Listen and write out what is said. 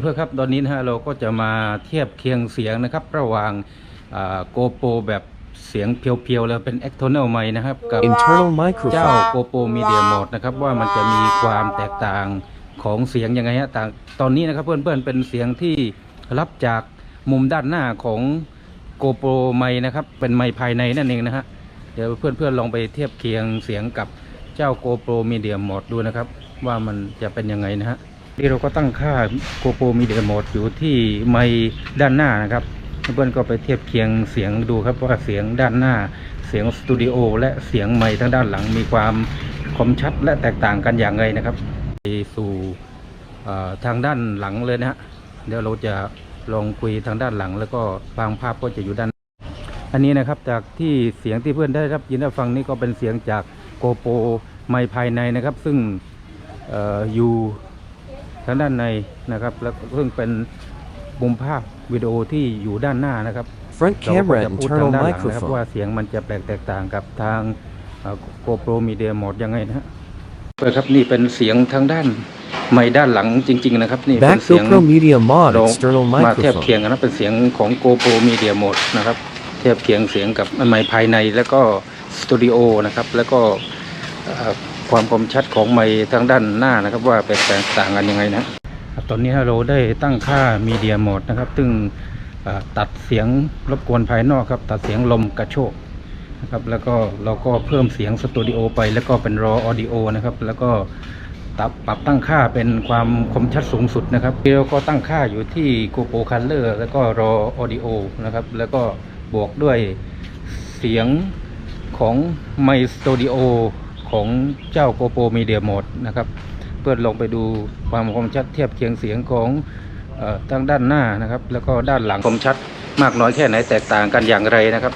เพื่อนๆครับ ตอนนี้นะฮะเราก็จะมาเทียบเคียงเสียงนะครับ ระหว่างโกโปรแบบเสียงเพียวๆ แล้วเป็น external mic นะครับ กับ internal เจ้า microphone, โกโปรมีเดียโหมดนะครับว่ามันจะมีความแตกต่างของเสียงยังไงฮะต่างตอนนี้นะครับเพื่อนๆเป็นเสียงที่รับจากมุมด้านหน้าของโกโปรไมนะครับ เป็นไมค์ภายในนั่นเองนะฮะเดี๋ยวเพื่อนๆลองไปเทียบเคียงเสียงกับเจ้าโกโปรมีเดียโหมดดูนะครับ ว่ามันจะเป็นยังไงนะฮะ นี่เราก็ตั้งค่าโกโปรมีเดียโหมดอยู่ที่ไมด้านหน้านะครับเพื่อนๆก็ไปเทียบเคียงเสียงดูครับว่าเสียงด้านหน้าเสียงสตูดิโอและเสียงไมค์ทางด้านหลังมีความคมชัดและแตกต่างกันอย่างไรนะครับไปสู่ทางด้านหลังเลยนะฮะเดี๋ยวเราจะลองคุยทางด้านหลัง แล้วก็บางภาพก็จะอยู่ด้าน อันนี้นะครับจากที่เสียงที่เพื่อนได้รับยินได้ฟังนี่ก็เป็นเสียงจากโกโปรไมภายในนะครับ ซึ่งอออยู่ ทางด้านในนะครับ แล้วซึ่งเป็นมุมภาพวิดีโอที่อยู่ด้านหน้านะครับ front เราก็ camera, จะพูด internal ทางด้านหลังนะครับ microphone. ว่าเสียงมันจะแปลกแตกต่างกับทางโกโปรมีเดียโหมดยังไงนะฮะเปิดครับนี่เป็นเสียงทางด้านไมค์ด้านหลังจริง ๆ นะครับ นี่เป็น Back เสียง GoPro Media Mod เรา external มาเทียบ microphone. เคียงกันนะเป็นเสียงของ GoPro Media Mode นะครับ เทียบเคียงเสียงกับไมค์ภายในแล้วก็สตูดิโอนะครับ แล้วก็เอ่อ ความคมชัดของไมค์ทางด้านหน้านะครับว่าแตกต่างกันยังไงนะตอนนี้เราได้ตั้งค่า Media Mode นะครับ ซึ่งตัดเสียงรบกวนภายนอกครับ ตัดเสียงลมกระโชกนะครับแล้วก็เราก็เพิ่มเสียงสตูดิโอไปแล้วก็เป็น raw audio นะครับ แล้วก็ตับปรับตั้งค่าเป็นความคมชัดสูงสุดนะครับเราก็ตั้งค่าอยู่ที่ GoPro Color แล้วก็ RAW Audio นะครับ แล้วก็บวกด้วยเสียงของ My Studio ของเจ้า GoPro Media Mode นะครับ เพื่อลงไปดูความคมชัดเทียบเคียงเสียงของออทั้งด้านหน้านะครับ แล้วก็ด้านหลังคมชัดมากน้อยแค่ไหนแตกต่างกันอย่างไรนะครับ